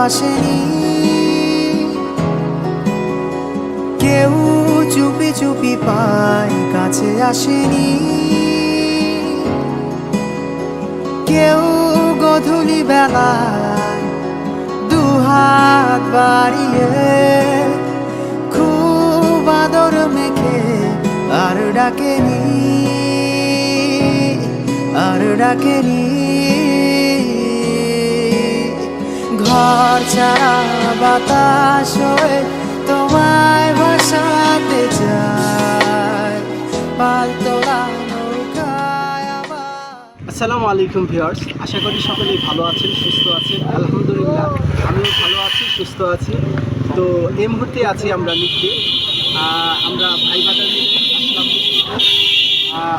ভালোবাসেনি। কেউ চুপি চুপি পায়, কাছে আসেনি। কেউ গধূলি বেলায় দুহাত বাড়িয়ে খুব আদর মেখে আর ডাকেনি আর ডাকেনি। ঘর ছাড়া বাতাস হয়ে তোমায় ভাসাতে চায়। পালতোলা আসসালামু আলাইকুম ভিউয়ার্স, আশা করি সকলেই ভালো আছেন, সুস্থ আছেন। আলহামদুলিল্লাহ, আমিও ভালো আছি, সুস্থ আছি। তো এই মুহূর্তে আছি আমরা নিত্যে। আমরা ভাই বাজার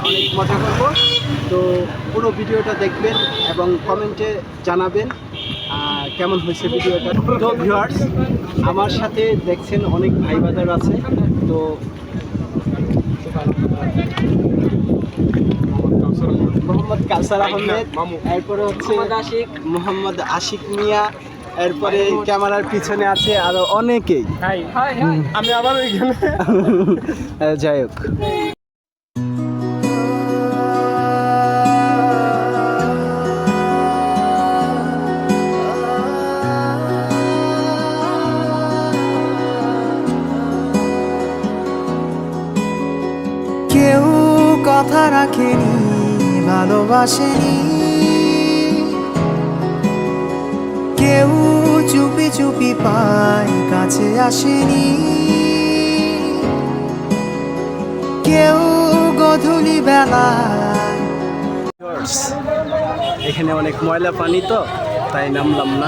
অনেক মজা করব। তো পুরো ভিডিওটা দেখবেন এবং কমেন্টে জানাবেন। কেমন হয়েছে ভিডিওটা? তো ভিউয়ার্স আমার সাথে দেখছেন অনেক ভাই বাজার আছে তো মোহাম্মদ কাউসার আহমেদ এরপরে হচ্ছে মোহাম্মদ আশিক। মিয়া এরপরে ক্যামেরার পিছনে আছে আরও অনেকেই। আমি আবার ওইখানে। যাই হোক। ভালোবাসেনি। কেউ চুপি চুপি পায় কাছে আসেনি। কেউ গধূলি বেলা এখানে অনেক ময়লা পানি তো তাই নামলাম না।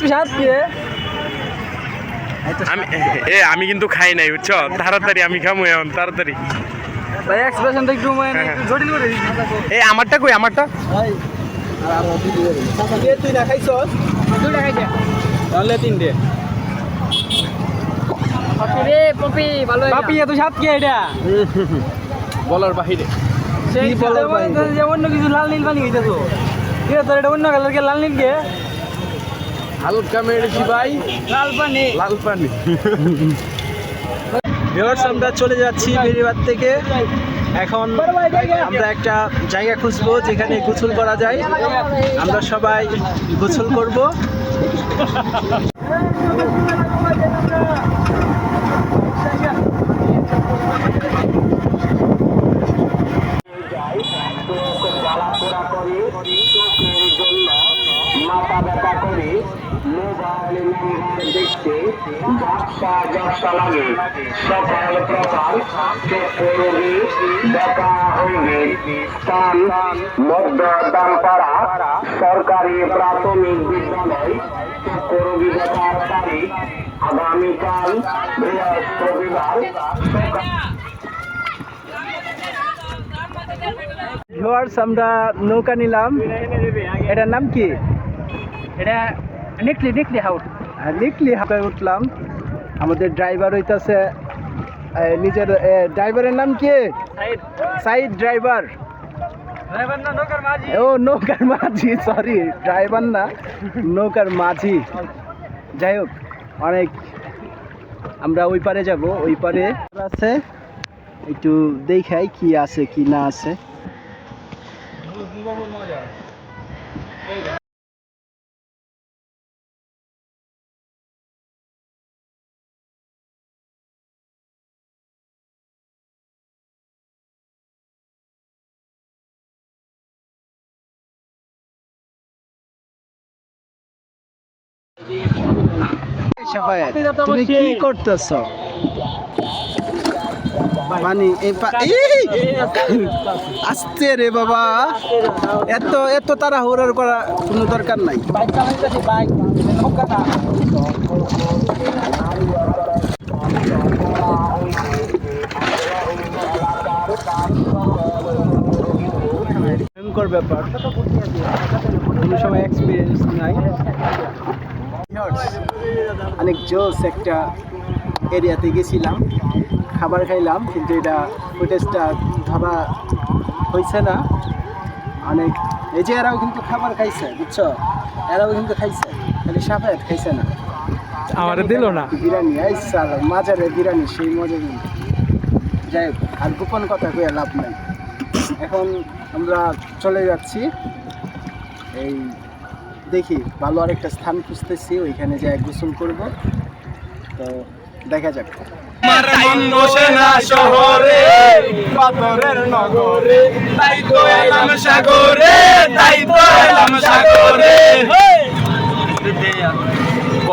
তুই সাত কি আমি এ আমি কিন্তু খাই নাই বুঝছ? তাড়াতাড়ি আমি খামো এখন তাড়াতাড়ি। ভাই এক্সপ্রেশনটা একটু মানে জটিল করে দিচ্ছি আমারটা কই আমারটা? তুই না খাইছস? দুইটা খাইছে। তাহলে তিনটে। রে পপি ভালো পাপি এত সাত কি এটা? বলার বাহিরে। সেই বলার বাইরে? অন্য কিছু লাল নীল পানি কে তোর এটা অন্য কালার কে লাল নীল কে? হালকা মেরেছি ভাই লাল পানি লাল পানি আমরা চলে যাচ্ছি বেরিবার থেকে। এখন আমরা একটা জায়গা খুঁজবো যেখানে গোসল করা যায়। আমরা সবাই গোসল করব। ঝাপসা লাগে সকাল প্রকার চক্ষু রোগী দেখা হইবে স্থান মধ্য দামপাড়া সরকারি প্রাথমিক বিদ্যালয় চক্ষু রোগী দেখার তারিখ আগামীকাল বৃহস্পতিবার সকাল আমরা নৌকা নিলাম। এটার নাম কি? এটা নেকলি নেকলি হাউট। আর লিখলি হাঁপায় উঠলাম। আমাদের ড্রাইভার হইতাছে নিজের ড্রাইভারের নাম কি? সাইড ড্রাইভার ড্রাইভার না নৌকার ও নৌকার মাঝি সরি ড্রাইভার না নৌকার মাঝি। যাই হোক অনেক আমরা ওই পারে যাব ওই পারে আছে। একটু দেখাই কি আছে কি না আছে। তুমি মানে আস্তে রে বাবা। এত এত তারা হোরার করা কোনো দরকার নাই। ব্যাপার। কোনো সময় এক্সপিরিয়েন্স নাই। অনেক জোস একটা এরিয়াতে গেছিলাম খাবার খাইলাম কিন্তু এটা ফুটেজটা ধরা হয়েছে না। অনেক এই যে এরাও কিন্তু খাবার খাইছে বুঝছ? এরাও কিন্তু খাইছে খালি সাফায়াত খাইছে না। আমার দিল না। বিরিয়ানি এই স্যার মাজারে বিরিয়ানি সেই মজা কিন্তু। যাই হোক, আর গোপন কথা কয়ে লাভ নাই। এখন আমরা চলে যাচ্ছি এই দেখি ভালো আরেকটা স্থান খুঁজতেছি ওইখানে যাই গোসল করব। তো দেখা যাক। মন শহরে পাথরের নগরে তাই তো এলাম সাগরে তাই তো এলাম সাগরে।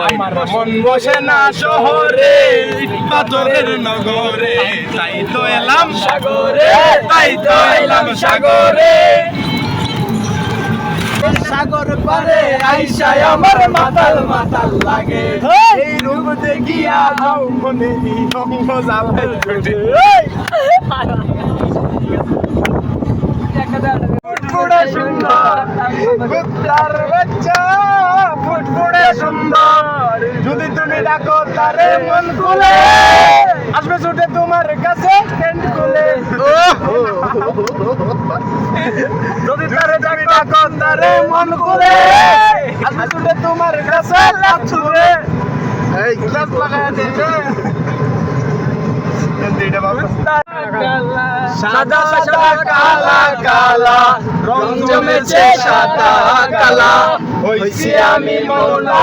আমার মন বসে না শহরে পাথরের নগরে তাই তো এলাম সাগরে তাই তো এলাম সাগরে পারে আইসায় আমার মাতাল মাতাল লাগে। এই রূপ দেখিয়া হাও মনে নিহঙ্গ জালের ঠোঁটে ফুটফুটে সুন্দর। বাচ্চা ফুটফুটে সুন্দর। যদি তুমি ডাকো তারে মন খুলে। আসবে ছুটে তোমার কাছে টেন্ট খুলে। যদি তারে ডাকো তারে মন আসবে ছুটে তোমার কাছে লাভ এই গ্লাস লাগায় দিতে সাদা সাদা কালা কালা। রং জমেছে সাদা কালা। হইছি আমি মৌলা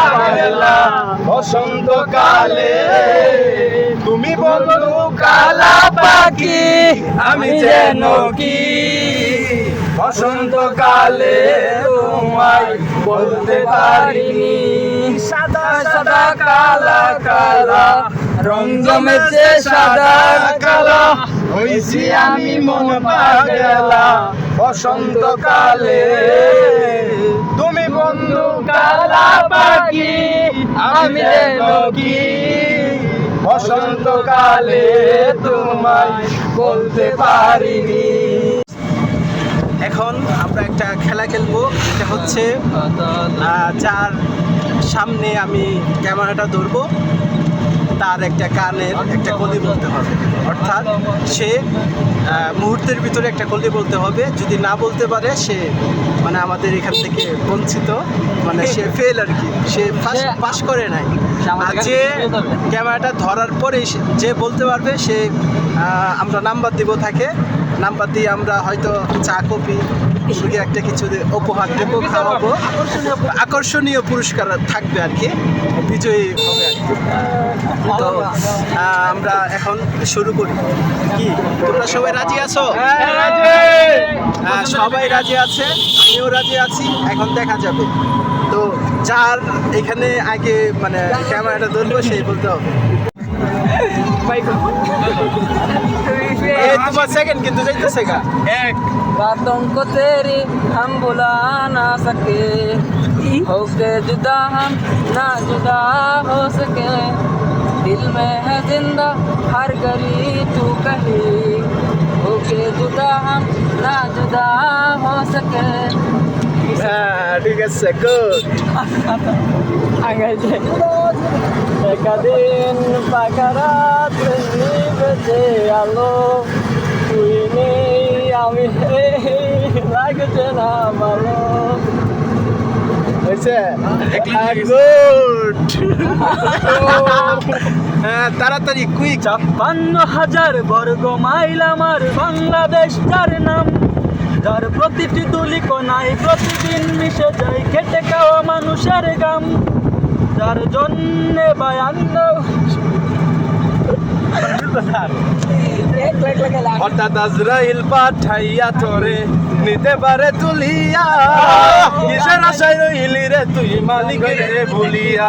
বসন্ত কালে তুমি বন্ধু কালা পাখি আমি যেন কি? বসন্ত কালে তোমায় বলতে পারিনি। সাদা সাদা, কালা কালা, রং জমেছে সাদা, কালা। হইছি আমি মন পাগলা বসন্ত কালে তুমি বন্ধু কালা পাখি, আমি কি? বসন্ত কালে তোমায় বলতে পারিনি। এখন আমরা একটা খেলা খেলব। এটা হচ্ছে যার সামনে আমি ক্যামেরাটা ধরবো। তার একটা কানের একটা কলি বলতে হবে। অর্থাৎ সে মুহূর্তের ভিতরে একটা কলি বলতে হবে। যদি না বলতে পারে সে মানে আমাদের এখান থেকে বঞ্চিত। মানে সে ফেল আর কি। সে পাস করে নাই। আর যে ক্যামেরাটা ধরার পরে যে বলতে পারবে সে আমরা নাম্বার দিব থাকে নাম্বার দিয়ে আমরা হয়তো চা কপি মুরগি একটা কিছু উপহার দেবো খাওয়াবো। আকর্ষণীয় পুরস্কার থাকবে আর কি বিজয়ী হবে আর তো আমরা এখন শুরু করি। কি তোমরা সবাই রাজি আছো? হ্যাঁ, সবাই রাজি আছে আমিও রাজি আছি এখন দেখা যাবে। তো যার এখানে আগে মানে ক্যামেরাটা ধরবো সেই বলতে হবে। बातों को तेरी हम बुला ना सके। होके जुदा हम ना जुदा हो सके। दिल में है ज़िंदा हर गली तू कहे। होके जुदा हम ना जुदा हो सके। ठीक है गुड आगे। একদিন পাকারাত নিবেছে আলো। তুই নেই আমি লাগছে না ভালো। ওই হয়েছে গুড হ্যাঁ তাড়াতাড়ি কুইক ছাপ্পান্ন হাজার বর্গ মাইল আমার বাংলাদেশ যার নাম। যার প্রতিটি তুলি কোনায় প্রতিদিন মিশে যায় খেটে খাওয়া মানুষের গাম। যার জন্যে বায়ান্ন হঠাৎ আজরাইল পাঠাইয়া তোরে নিতে পারে তুলিয়া। কিসের আশায় রহিলি রে তুই মালিক রে ভুলিয়া?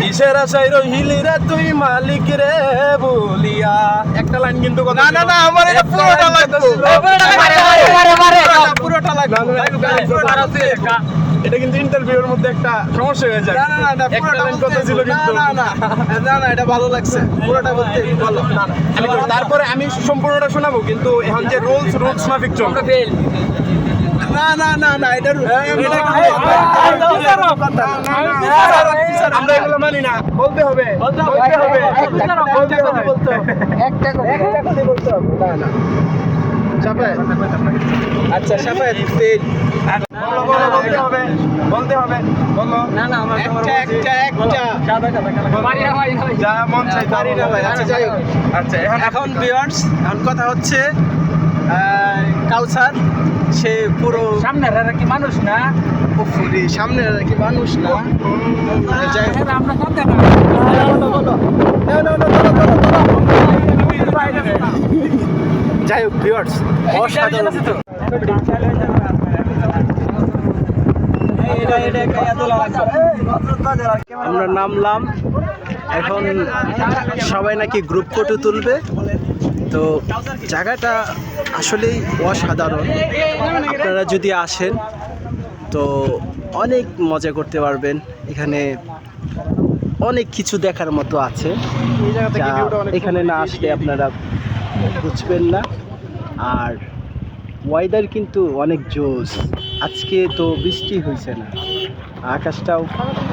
কিসের আশায় রহিলি রে তুই মালিক রে ভুলিয়া? একটা লাইন কিন্তু না না না আমার এটা পুরোটা লাগবে। পুরোটা লাগবে। এটা কিন্তু ইন্টারভিউর মধ্যে একটা সমস্যা হয়ে যায় না না না এটা পুরোটা কথা ছিল কিন্তু না না না না না এটা ভালো লাগছে পুরোটা বলতে ভালো না আমি তারপরে আমি সম্পূর্ণটা শোনাবো কিন্তু এখন যে রুলস রুলস মাফিক চল না না না না এটা এটা আমরা এগুলো মানি না বলতে হবে বলতে হবে বলতে হবে একটা কথা একটা কথা বলতে হবে না না সাফায়েত আচ্ছা সাফায়েত বলো বলো বলতে হবে বলতে হবে বলো না না আমার একটা একটা একটা যা মন চাই পারি না ভাই আচ্ছা যাই হোক আচ্ছা এখন এখন এখন কথা হচ্ছে কাউসার সে পুরো সামনে কি মানুষ না পুরি সামনে আর কি মানুষ না যাই হোক আমরা সামনে না, না, না, ধরো, ধরো, ধরো। যাই হোক ভিউয়ার্স অসাধারণ। আমরা নামলাম। এখন সবাই নাকি গ্রুপ ফটো তুলবে। তো জায়গাটা আসলেই অসাধারণ। আপনারা যদি আসেন তো অনেক মজা করতে পারবেন। এখানে অনেক কিছু দেখার মতো আছে। এখানে না আসলে আপনারা বুঝবেন না। আর ওয়েদার কিন্তু অনেক জোস আজকে তো বৃষ্টি হয়েছে না। আকাশটাও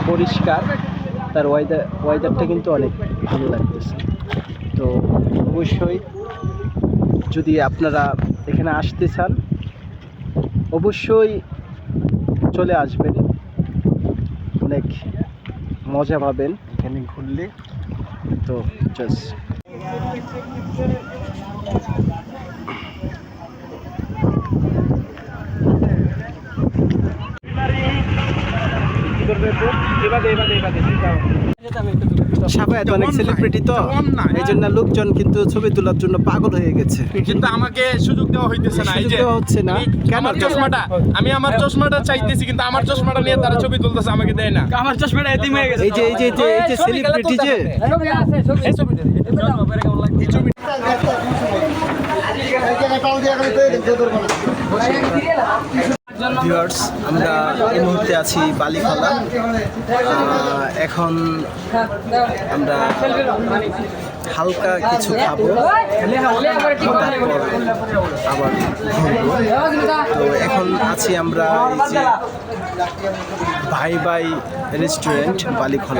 পরিষ্কার। তার ওয়েদার ওয়েদারটা কিন্তু অনেক ভালো লাগতেছে। তো অবশ্যই যদি আপনারা এখানে আসতে চান, অবশ্যই চলে আসবেন। অনেক মজা পাবেন এখানে ঘুরলে। তো জাস্ট অনেক সেলিব্রিটি তো এই জন্য লোকজন কিন্তু ছবি তোলার জন্য পাগল হয়ে গেছে। কিন্তু আমাকে সুযোগ দেওয়া হইতেছে না এই যে দেওয়া হচ্ছে না। কেন? আমার চশমাটা আমি আমার চশমাটা চাইতেছি কিন্তু আমার চশমাটা নিয়ে তারা ছবি তুলতেছে আমাকে দেয় না। আমার চশমাটা এতিম হয়ে গেছে। এই যে এই যে এই যে সেলিব্রিটি যে এই ভিউয়ার্স আমরা এই মুহূর্তে আছি বালিখলা। এখন আমরা হালকা কিছু খাব। আবার তো এখন আছি আমরা যে ভাই ভাই রেস্টুরেন্ট, বালিখলা।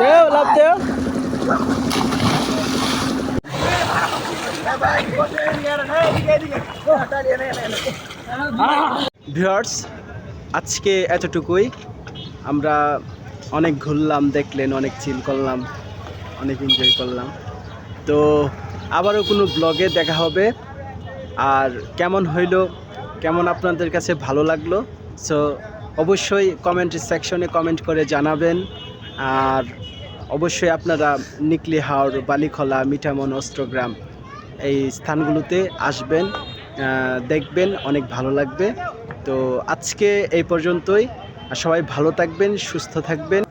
দেও লাভ দেও আজকে এতটুকুই। আমরা অনেক ঘুরলাম, দেখলেন, অনেক চিল করলাম, অনেক এনজয় করলাম। তো আবারও কোনো ব্লগে দেখা হবে। আর কেমন হইল, কেমন আপনাদের কাছে ভালো লাগল সো অবশ্যই কমেন্ট সেকশনে কমেন্ট করে জানাবেন। আর অবশ্যই আপনারা নিকলি হাওড় বালিখলা, মিঠামন, অস্ত্রগ্রাম এই স্থানগুলোতে আসবেন। দেখবেন, অনেক ভালো লাগবে। তো আজকে এই পর্যন্তই। সবাই ভালো থাকবেন, সুস্থ থাকবেন।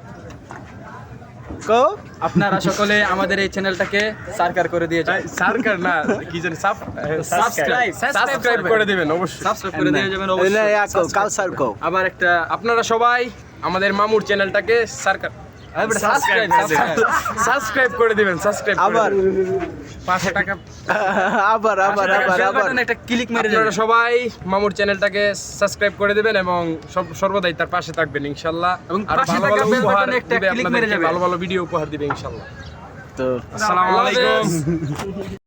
কো আপনারা সকলে আমাদের এই চ্যানেলটাকে সার্কার করে দিয়ে যান। সার্কার না কি জানি সাব সাবস্ক্রাইব। সাবস্ক্রাইব। করে দিবেন অবশ্যই। সাবস্ক্রাইব করে দিয়ে যাবেন অবশ্যই। কাল কও, কও আবার একটা আপনারা সবাই আমাদের মামুর চ্যানেলটাকে সার্কার সাবস্ক্রাইব করে দিবেন। সাবস্ক্রাইব আবার। পাঁচশো টাকা। আবার আবার আবার আবার। একটা ক্লিক মেরে আপনারা সবাই মামুর চ্যানেলটাকে সাবস্ক্রাইব করে দিবেন এবং সব সর্বদাই তার পাশে থাকবেন ইনশাল্লাহ। এবং পাশে থাকা বেল বাটনে একটা ক্লিক মেরে যাবেন। ভালো ভালো ভিডিও উপহার দিবে ইনশাল্লাহ। তো আসসালামু আলাইকুম।